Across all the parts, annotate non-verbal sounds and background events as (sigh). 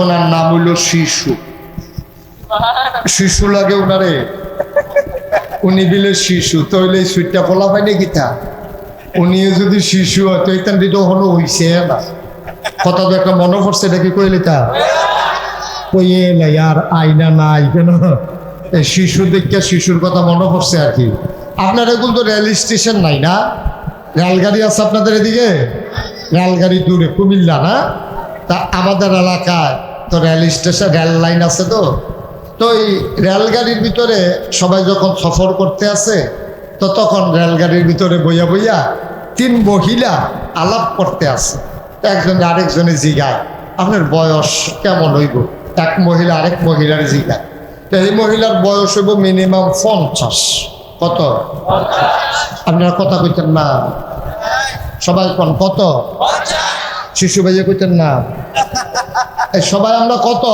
ওনার নাম হইল শিশু। শিশু লাগে ওনারে? উনি বিলে শিশু তইলে সুইটটা ফলা পাই নাকি তা? উনি যদি শিশু হয়, তো দিতে হলো হইছে, না? কথা তো একটা মনে পড়ছে, এটা কি কইলি তা? কইয়ে নাই, আর আইনা নাই কেন? শিশু দেখে শিশুর কথা মনে পড়ছে আর কি। আপনার এগুলো তো রেল স্টেশন নাই না? রেলগাড়ি আছে আপনাদের এদিকে? রেলগাড়ি দূরে, কুমিল্লা, না? তা আমাদের এলাকায় তো রেল স্টেশন, রেল লাইন আছে তো। তো এই রেলগাড়ির ভিতরে সবাই যখন সফর করতে আসে, তো তখন রেলগাড়ির ভিতরে বইয়া বইয়া তিন মহিলা আলাপ করতে আসে। একজন আরেকজনে জিগায়, আপনার বয়স কেমন হইব? এক মহিলা আরেক মহিলার জিগায়। তো এই মহিলার বয়স হইব মিনিমাম পঞ্চাশ। কত? আপনারা কথা কইতেন না। সবাই কোন, কত? শিশু ভাইয়া কইতেন না। সবাই আমরা কত?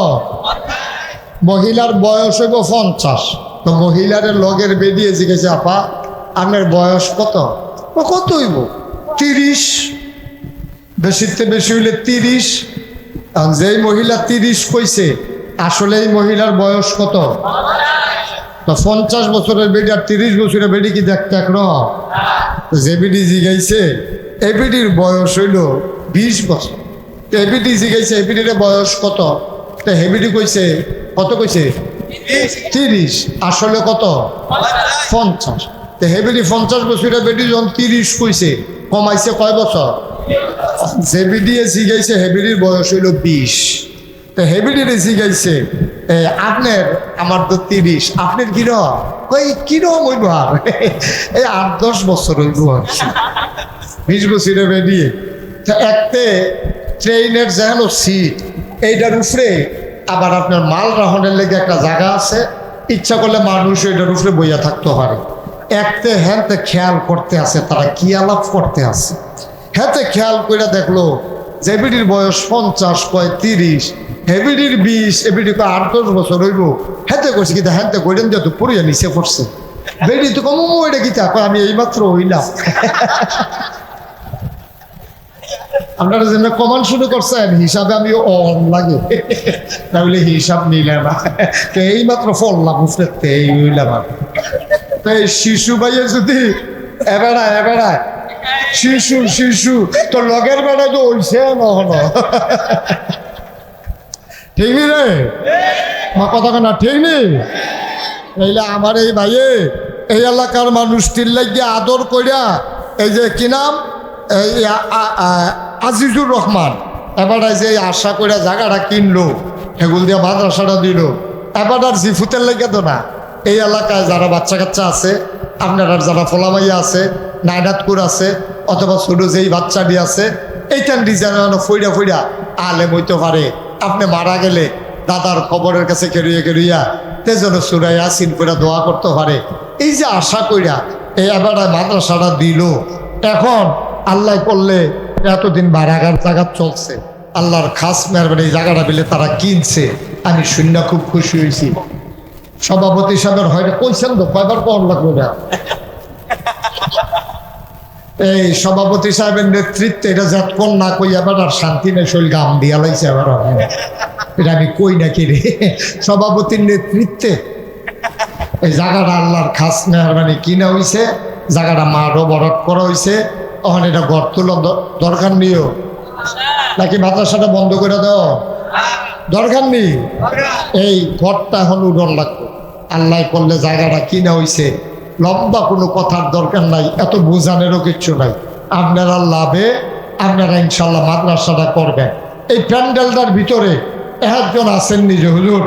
মহিলার বয়স হইব পঞ্চাশ। তো মহিলার লগের বেরিয়ে জিজ্ঞেস, আপা, আপনার বয়স কত? কত হইব? তিরিশ। বেশিতে বেশি হইলে তিরিশ। যেই মহিলা তিরিশ কইছে, আসলে এই মহিলার বয়স কত? তো পঞ্চাশ বছরের বেডি আর তিরিশ বছরের বেডি কি দেখতে এক যে বিডি জিগাইছে এ বিডির বয়স হইল বিশ বছর। তো বিডি জিগাইছে এই বয়স কত? তো হেবিডি কইছে কত কইছে? তিরিশ। আসলে কত? পঞ্চাশ। তো হেবিডি পঞ্চাশ বছরের বেডি যখন তিরিশ কইছে কমাইছে কয় বছর? যে বিডিয়ে জিগাইছে হেবিডির বয়স হইল বিশ। তো হেবিডিরে এ, আপনার আমার তো তিরিশ। আপনার কিরম কই কিরম হইব আর? এই আট দশ বছর হইব আর বিশ বছরে বেরিয়ে একতে ট্রেনের যেন সিট এইটার উপরে আবার আপনার মাল রাহনের লেগে একটা জায়গা আছে। ইচ্ছা করলে মানুষ ওইটার উপরে বইয়া থাকতে পারে। একতে হ্যাঁতে খেয়াল করতে আছে, তারা কি আলাপ করতে আছে। হ্যাঁতে খেয়াল করে দেখল, যে বিডির বয়স পঞ্চাশ, কয় তিরিশ হেবিডির বিশ এবিডি কয় আট, দশ বছর হইব। হেতে করছে কিন্তু হ্যাঁতে কইলেন যে পড়িয়া নিচে পড়ছে। বেডি তো কম, এটা কয়, আমি এইমাত্র হইলাম। (laughs) আপনারা যেন কমান শুরু করছেন হিসাবে আমি অন লাগে। তাহলে হিসাব নিলে না তো এইমাত্র ফললাম উফরেতে এই হইলাম তো এই শিশু ভাইয়ে যদি এবেড়ায় এবেড়ায় শিশু শিশু, তো লগের বেড়ায় তো হইছে নহন ঠিক নি রে? মা কথা কেনা ঠিক নি? এইলে আমার এই ভাইয়ে, এই এলাকার মানুষটির লাগিয়ে আদর কইরা, এই যে কি নাম? এই আজিজুর রহমান এবার যে আশা কইরা জায়গাটা কিনলো সেগুল দিয়ে মাদ্রাসাটা দিল এবার আর জিফুতের লেগে তো না। এই এলাকায় যারা বাচ্চা কাচ্চা আছে, আপনার যারা ফলামাইয়া আছে, নাইনাতপুর আছে, অথবা ছোট যেই বাচ্চাটি আছে, এইখান ডিজাইন ফইরা ফইরা আলেম হইতে পারে। আপনি মারা গেলে দাদার খবরের কাছে কেরিয়ে কেরিয়া তেজন্য সুরাই আসিন করে দোয়া করতে পারে। এই যে আশা কইরা এই এবার মাদ্রাসাটা দিল। এখন আল্লাহ করলে এতদিন বারাগার জায়গা চলছে। আল্লাহর খাস মেহরবানি এই জায়গাটা পেলে তারা কিনছে। আমি শূন্য খুব খুশি হয়েছি। সভাপতি সাহেবের হয়তো কইছেন তো, কয়বার কম লাগবে না এই সভাপতি সাহেবের নেতৃত্বে এটা যতক্ষণ না কই এবার আর শান্তি নেই শৈল গাম দিয়া লাইছে এবার এটা আমি কই না কি রে? সভাপতির নেতৃত্বে এই জায়গাটা আল্লাহর খাস মেহরবানি কিনা হইছে, জায়গাটা মারও বরফ করা হইছে। তখন এটা গড় তুলো দরকার নিও নাকি মাদ্রাসাটা বন্ধ করে দাও? দরকার নেই। এই ঘরটা এখন উডন লাগবে। আল্লাহ করলে জায়গাটা কিনা হইছে। লম্বা কোনো কথার দরকার নাই, এত বোঝানেরও কিচ্ছু নাই। আপনারা লাভে, আপনারা ইনশাল্লাহ মাদ্রাসাটা করবেন। এই প্যান্ডেলটার ভিতরে একজন আছেন নিজে, হুজুর।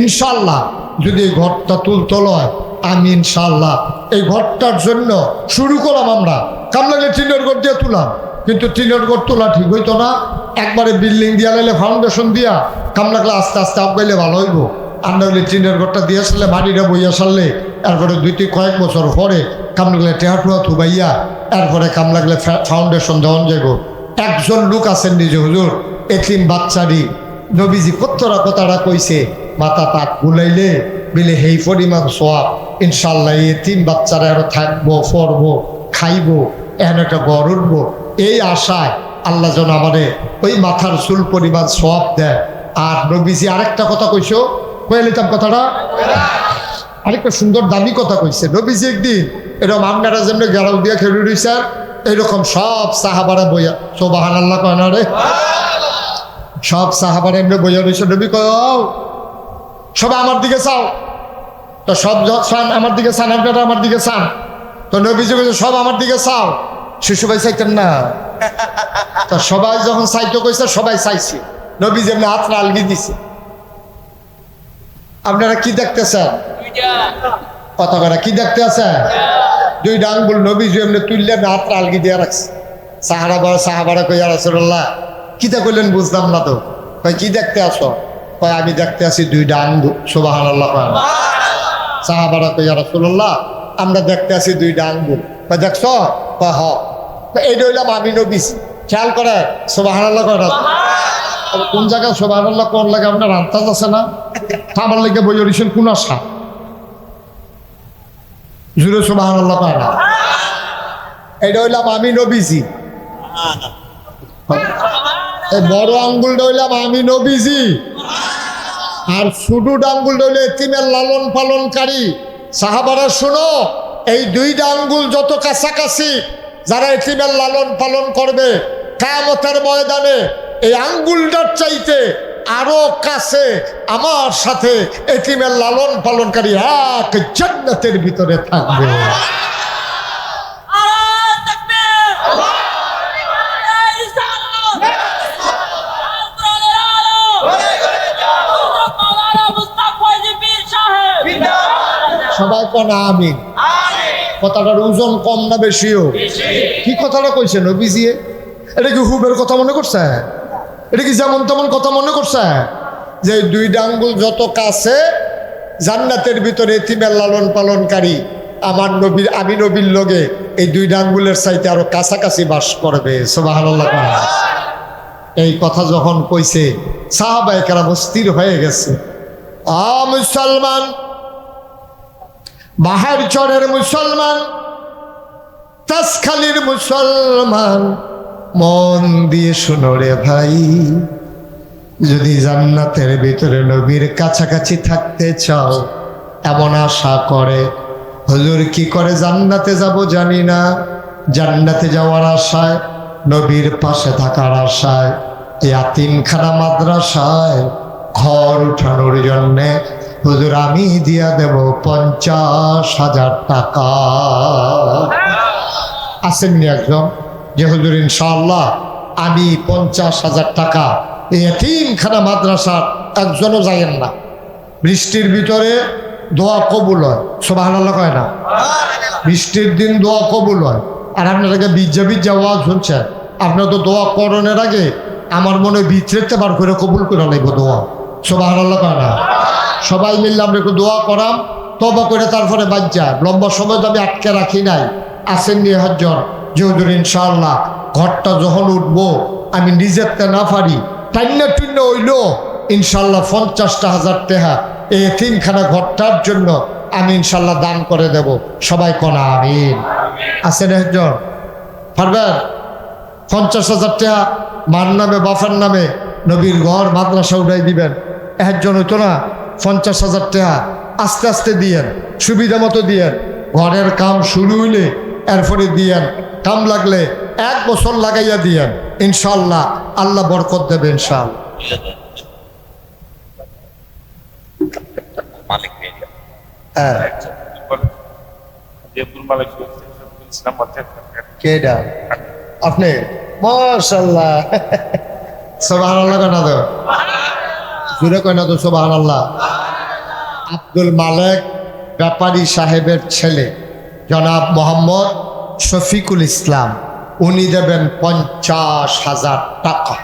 ইনশাল্লাহ যদি এই ঘরটা তুলতে লয় আমি ইনশাল্লাহ এই ঘরটার জন্য শুরু করলাম আমরা। কামলাগে টিনের ঘর দিয়ে তুলাম কিন্তু টিনের ঘর তোলা ঠিক হইতো না। একবারে বিল্ডিং দিয়া লাইলে ফাউন্ডেশন দিয়া কামলাগলে আস্তে আস্তে আগাইলে ভালো হইব। আর নইলে টিনের ঘরটা দিয়ে আসলে মাটিটা বইয়া সারলে, এরপরে দুই তিন কয়েক বছর পরে কামলাগলে টেহাটুয়া থুবাইয়া, এরপরে কামলাগলে ফাউন্ডেশন দেওয়ান যাইব। একজন লোক আছেন নিজে, হুজুর, এতিম বাচ্চারি। নবীজি কতরা কথাটা কইছে, মাথা তাক গুলাইলে বিলে, হেই পরিমাণ সোয়াব ইনশাল্লাহ এই তিন বাচ্চারা আরও থাকব, পড়ব, খাইবো এখন একটা ঘর উঠবো এই আশায় আল্লাহ যেন আমাদের ওই মাথার চুল পরিমাণ সব দেয়। আর নবীজি আরেকটা কথা কইছো? কয়ে নিতাম কথাটা? আরেকটা সুন্দর দামি কথা কইছে। নবীজি একদিন এরকম আপনারা যেমনি গেরাও দিয়ে খেলে রইছেন এরকম সব সাহাবারা বইয়া সোবাহান আল্লাহ কয় না রে? সব সাহাবারা এমনি বইয়া রয়েছে নবী কয় সবাই আমার দিকে চাও। তো সব আমার দিকে চান, আপনারা আমার দিকে চান। তো সব আমার দিকে চাও। শিশু ভাই চাইতেন না। তো সবাই যখন চাইতে কইছে, সবাই চাইছে। নবীজি এমনি হাত আলগি দিছে। আপনারা কি দেখতেছেন? কথা কি দেখতে আছেন দুই ডাঙ্গুল নবীজি এমনি তুললে হাত আলগি দিয়ে রাখছে। সাহারা বড় সাহাবারা কইয়া রাসূলুল্লাহ, কিতা কইলেন বুঝলাম না তো? কয়, কি দেখতে আসো কয়, আমি দেখতে আসি দুই ডাঙ্গুল সুবহানাল্লাহ কয়। না। সাহাবারা কইয়া রাসূলুল্লাহ আমরা দেখতে আসি দুই ডাঙ্গুল কয় দেখছ? হ। এইটা হইলাম আমি নবীজি। খেয়াল করে? সুবহানাল্লাহ কয় কোন জায়গায় সুবহানাল্লাহ কোন লাগে আপনার আন্তাজ আছে না? আমার লাগে বই অরিশন কোন আশা? জুড়ে সুবহানাল্লাহ কয় না? এটা হইলাম আমি নবীজি। বড় আঙ্গুলটা হইলাম আমি নবীজি। আর ছোট আঙ্গুলটা হইলে এতিমের লালন পালনকারী সাহাবারা, শোনো, এই দুইটা আঙ্গুল যত কাছাকাছি যারা এটিমের লালন পালন করবে কামতের ময়দানে, এই আঙ্গুলটার চাইতে আরও কাছে আমার সাথে এটিমের লালন পালনকারী এক জান্নাতের ভিতরে থাকবে আল্লাহু তাকবীর আল্লাহু রিসালাত আল্লাহু আলো মাওলানা মুস্তাফা জিবির সাহেব সবাই কনা আমিন। কথাটার ওজন কম না বেশিও? কি কথাটা কইছে নবীজিয়ে এটা কি হুবের কথা মনে করছে? এটা কি যেমন তেমন কথা মনে করছে? যে দুই ডাঙ্গুল যত কাছে জান্নাতের ভিতরে এতিমের লালন পালনকারী আমার নবীর আমি নবীর লগে এই দুই ডাঙ্গুলের চাইতে আরও কাছাকাছি বাস করবে। সুবহানাল্লাহ এই কথা যখন কইছে সাহাবায়ে কেরাম স্থির হয়ে গেছে। আ মুসলমান বাহার চরের মুসলমান, তাসখালির মুসলমান। মন দিয়ে শুনো রে ভাই, যদি জান্নাতের ভিতরে নবীর কাছাকাছি থাকতে চাও, এমন আশা করে, হুজুর কি করে জান্নাতে যাব জানি না। জান্নাতে যাওয়ার আশায়, নবীর পাশে থাকার আশায় এই আতিমখানা মাদ্রাসায় ঘর উঠানোর জন্যে হুজুর, আমি দিয়া দেব পঞ্চাশ হাজার টাকা। আসেননি একজন, যে হুজুর, ইনশাআল্লাহ, আমি পঞ্চাশ হাজার টাকা এই এতিমখানা মাদ্রাসার একজনও যাইয়েন না। বৃষ্টির ভিতরে দোয়া কবুল হয় সোবাহ কয় না? বৃষ্টির দিন দোয়া কবুল হয়। আর আপনারাকে বিজ্জা বিজ্জা ওয়াজ শুনছেন? আপনার তো দোয়া করণের আগে আমার মনে হয় বিচরেতে বার করে কবুল করে নেব দোয়া। সোবাহ কয় না। সবাই মিললে আমরা একটু দোয়া করাম তবা করে তারপরে বাচ্চা লম্বা সময় তো আমি আটকে রাখি নাই। আসেন নিয়ে হজ্জর। যে হুজুর ইনশাআল্লাহ, ঘরটা যখন উঠবো, আমি নিজেরতে না পারি, টাইনা টুন্য হইল ইনশাল্লাহ পঞ্চাশটা হাজার টাকা এই তিনখানা ঘরটার জন্য আমি ইনশাল্লাহ দান করে দেব। সবাই কনা আমিন। আছেন একজন পারবেন? পঞ্চাশ হাজার টাকা মার নামে বাফার নামে নবীর ঘর, মাদ্রাসা উঠাই দিবেন। একজন হইতো না পঞ্চাশ হাজার টাকা আস্তে আস্তে দিয়েন সুবিধা মতো দিয়েন। ঘরের কাম শুরু হইলে এরপরে দিয়েন কাম লাগলে এক বছর লাগাইয়া দিয়েন। ইনশাল্লাহ আল্লাহ বরকত দেবে ইনশাল্লাহ হ্যাঁ কেডা? আপনি? মাশাল্লাহ সোবাহান আল্লাহ কেন জুড়ে কয় না তো সোবাহান আল্লাহ আব্দুল মালেক ব্যাপারী সাহেবের ছেলে, জনাব মোহাম্মদ শফিকুল ইসলাম, উনি দেবেন পঞ্চাশ হাজার টাকা।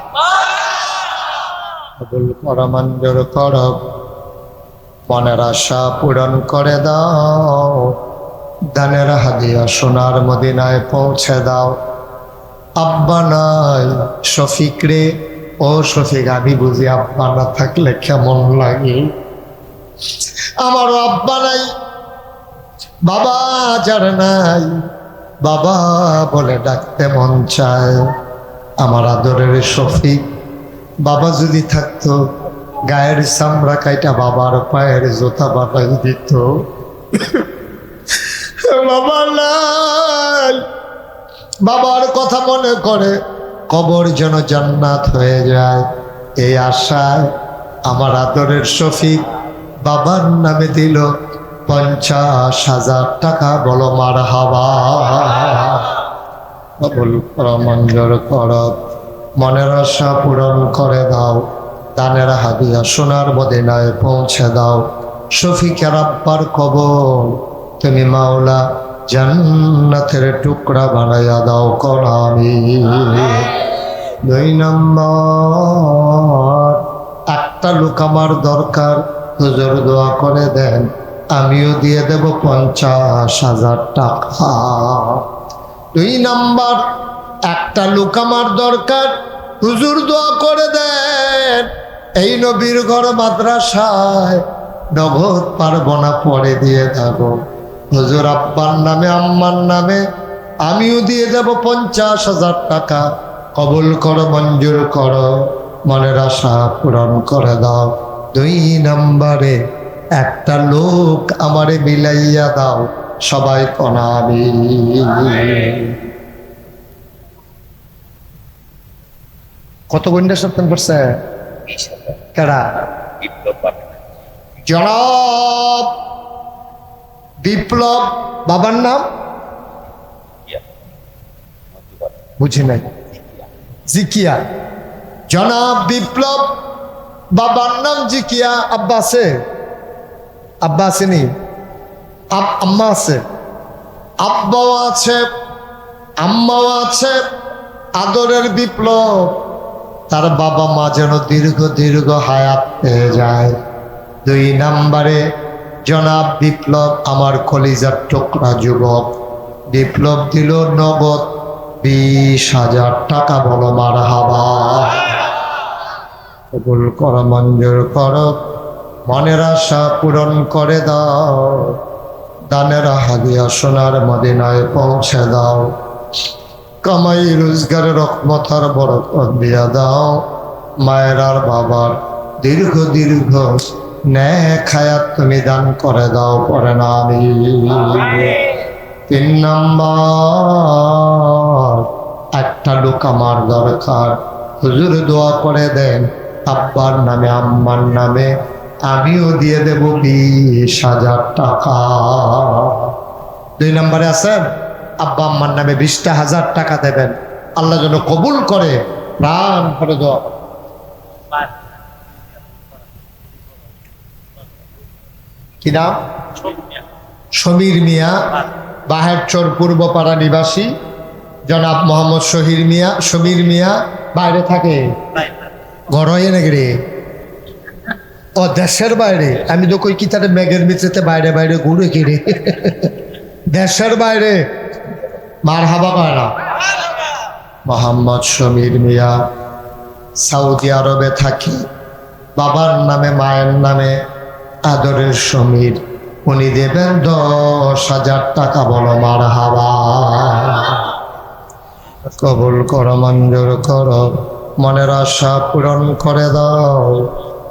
কবুল কর মঞ্জুর কর মনের আশা পূরণ করে দাও দানের হাদিয়া সোনার মদিনায় পৌঁছে দাও। আব্বা নাই, শফিক রে ও আমি বুঝি আব্বা না থাকলে কেমন লাগে? আমারও আব্বা নাই, বাবা যার নাই, বাবা বলে ডাকতে মন চায়। আমার আদরের শফিক বাবা যদি থাকতো, গায়ের চামড়া কাইটা বাবার পায়ের জোতা বাবাই দিত। বাবা নাই, বাবার কথা মনে করে কবর যেন জান্নাত হয়ে যায়। এই আশায় আমার আদরের শফিক বাবার নামে দিল পঞ্চাশ হাজার টাকা, বলো মার হাওয়া কবুল করো, মঞ্জুর করো, মনের আশা পূরণ করে দাও, দানের হাদিয়া সোনার মদিনায় পৌঁছে দাও। শফিকের আব্বার কবর, তুমি মাওলা জান্নাতের টুকরা বানাইয়া দাও করামি দুই নম্বর, একটা লোক আমার দরকার, হুজুর দোয়া করে দেন, আমিও দিয়ে দেব পঞ্চাশ হাজার টাকা। দুই নাম্বার, একটা লোক আমার দরকার, হুজুর দোয়া করে দেন, এই নবীর ঘর মাদ্রাসায় নগদ পারব না পরে দিয়ে দেবো। হুজুর আব্বার নামে আম্মার নামে আমিও দিয়ে দেব পঞ্চাশ হাজার টাকা। কবুল করো মঞ্জুর করো মনের আশা পূরণ করে দাও। দুই নম্বরে একটা লোক আমারে মিলাইয়া দাও সবাই কনাবি কত গন্ডা সপ্তাহ করছে? কেডা? জনাব বিপ্লব, বাবার নাম? বুঝি নাই। জিকিয়া। জনাব বিপ্লব, বাবার নাম জিকিয়া। আব্বা আছে? আব্বা আসেনি আম্মা আছে? আব্বাও আছে, আম্মাও আছে। আদরের বিপ্লব, তার বাবা মা যেন দীর্ঘ দীর্ঘ হায়াত পেয়ে যায়। দুই নাম্বারে জনাব বিপ্লব আমার কলিজার টুকরা যুবক। বিপ্লব দিল নগদ বিশ হাজার টাকা, বলো মার হাবা কর, মঞ্জুর কর, মনের আশা পূরণ করে দাও। দানের হাদিয়া সোনার মদিনায় পৌঁছে দাও। কামাই রোজগারের রকমতার বরকত দিয়া দাও। মায়ের আর বাবার দীর্ঘ দীর্ঘ ন্যায় খায়াত তুমি দান করে দাও, পরে না আমি। তিন নম্বর একটা লোক আমার দরকার। হুজুর দোয়া করে দেন, আব্বার নামে, আম্মার নামে। আমিও দিয়ে দেব বিশ হাজার টাকা। দুই নম্বরে আছেন, আব্বা, আম্মার নামে বিশটা হাজার টাকা দেবেন। আল্লাহ যেন কবুল করে, প্রাণ করে দোয়া কি নাম? সমীর মিয়া, বাহেরচর পূর্বপাড়া নিবাসী। জনাব মোহাম্মদ শহীর মিয়া, সমীর মিয়া, বাইরে থাকে? ঘরয়ে নাকি রে? ও, দেশের বাইরে। আমি তো কই কি তার মেঘের মিত্রেতে বাইরে বাইরে ঘুরে কি রে? দেশের বাইরে। মার হাবা পায় না। মোহাম্মদ সমীর মিয়া সৌদি আরবে থাকি। বাবার নামে, মায়ের নামে আদরের সমীর, উনি দেবেন দশ হাজার টাকা বলো মার হাবা। কবুল করো, মঞ্জুর করো, মনের আশা পূরণ করে দাও,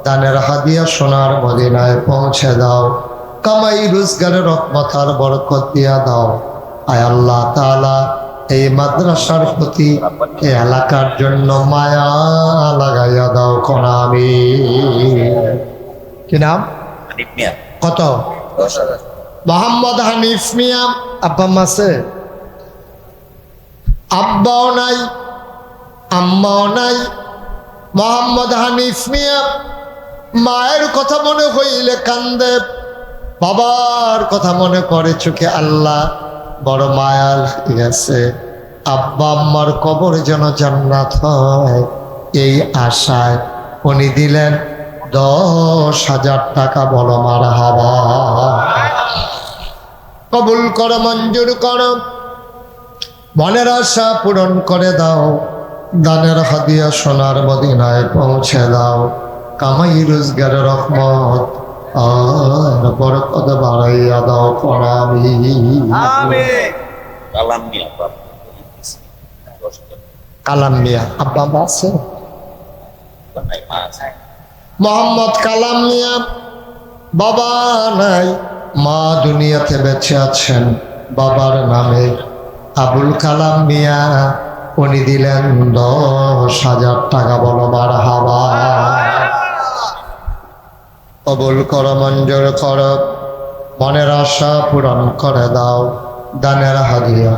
দানের হাদিয়া সোনার মদিনায় পৌঁছে দাও, কামাই রোজগারের রকমতার বরকত দিয়া দাও। আয় আল্লাহ তালা এই মাদ্রাসার প্রতি এই এলাকার জন্য মায়া লাগাইয়া দাও কোন কি নাম? কত? মোহাম্মদ হানিফ মিয়া আব্বা আছে আব্বাও নাই আম্মাও নাই। মোহাম্মদ হানিফ মিয়া মায়ের কথা মনে হইলে কান্দে। বাবার কথা মনে করে চোখে আল্লাহ বড় মায়া গেছে আব্বা আম্মার কবর যেন জান্নাত হয় এই আশায় উনি দিলেন দশ হাজার টাকা বড় মার হাবা। কবুল করো মঞ্জুর করো মনের আশা পূরণ করে দাও। দানের হাদিয়া সোনার মদিনায় পৌঁছে দাও। কামাই রোজগারের রহমত আর বরকত বাড়াইয়া দাও করামি। কালাম মিয়া আব্বা আব্বা আছে। মোহাম্মদ কালাম মিয়া, বাবা নাই, মা দুনিয়াতে বেঁচে আছেন, বাবার নামে আবুল কালাম মিয়া, উনি দিলেন দশ হাজার টাকা বলো মার হাবা কবুল কর, মঞ্জুর কর, মনের আশা পূরণ করে দাও, দানের হাদিয়া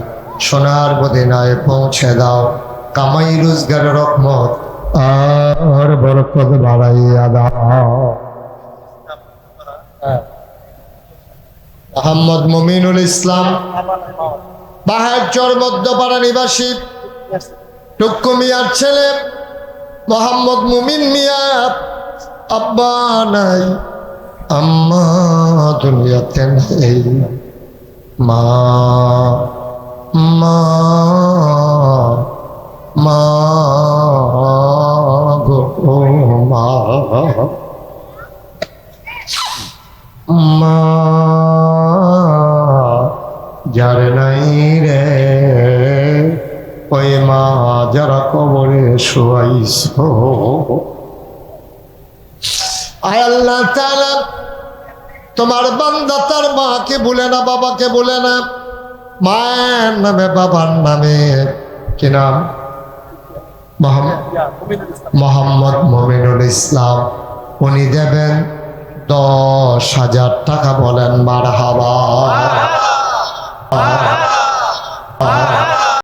সোনার বদিনায় পৌঁছে দাও, কামাই রোজগার রকমত আর বরকত মুমিনুল ইসলাম বাহারচর মধ্যপাড়া নিবাসী টুক্কু মিয়ার ছেলে, মোহাম্মদ মুমিন মিয়া, আব্বা নাই, আম্মা দুনিয়াতে নেই, মা মা মা গো মা। মা, যার নাই রে, ওই মা যারা কবরে শুয়াইছ। আয় আল্লাহ তাআলা, তোমার বান্দা তার মাকে বলে না, বাবাকে বলে না। মায়ের নামে, বাবার নামে, কি নাম? মোহাম্মদ মোহাম্মদ মমিনুল ইসলাম। উনি দেবেন দশ হাজার টাকা বলেন মার হাবা